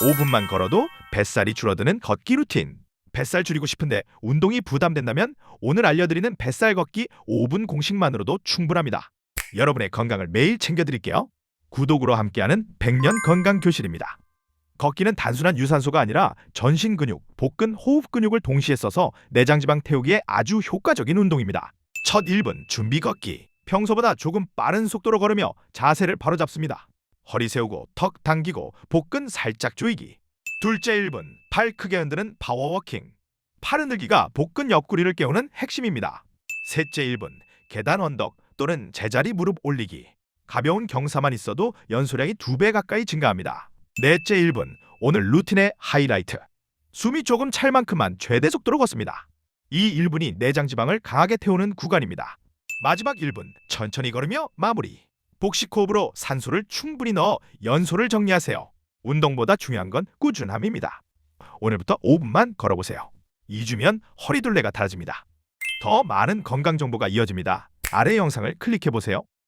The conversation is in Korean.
5분만 걸어도 뱃살이 줄어드는 걷기 루틴. 뱃살 줄이고 싶은데 운동이 부담된다면 오늘 알려드리는 뱃살 걷기 5분 공식만으로도 충분합니다. 여러분의 건강을 매일 챙겨드릴게요. 구독으로 함께하는 100년 건강 교실입니다. 걷기는 단순한 유산소가 아니라 전신 근육, 복근, 호흡 근육을 동시에 써서 내장 지방 태우기에 아주 효과적인 운동입니다. 첫 1분 준비 걷기. 평소보다 조금 빠른 속도로 걸으며 자세를 바로잡습니다. 허리 세우고 턱 당기고 복근 살짝 조이기. 둘째 1분 팔 크게 흔드는 파워워킹. 팔 흔들기가 복근 옆구리를 깨우는 핵심입니다. 셋째 1분 계단 언덕 또는 제자리 무릎 올리기. 가벼운 경사만 있어도 연소량이 두 배 가까이 증가합니다. 넷째 1분 오늘 루틴의 하이라이트. 숨이 조금 찰 만큼만 최대 속도로 걷습니다. 이 1분이 내장 지방을 강하게 태우는 구간입니다. 마지막 1분 천천히 걸으며 마무리. 복식 호흡으로 산소를 충분히 넣어 연소를 정리하세요. 운동보다 중요한 건 꾸준함입니다. 오늘부터 5분만 걸어보세요. 2주면 허리둘레가 달라집니다. 더 많은 건강 정보가 이어집니다. 아래 영상을 클릭해 보세요.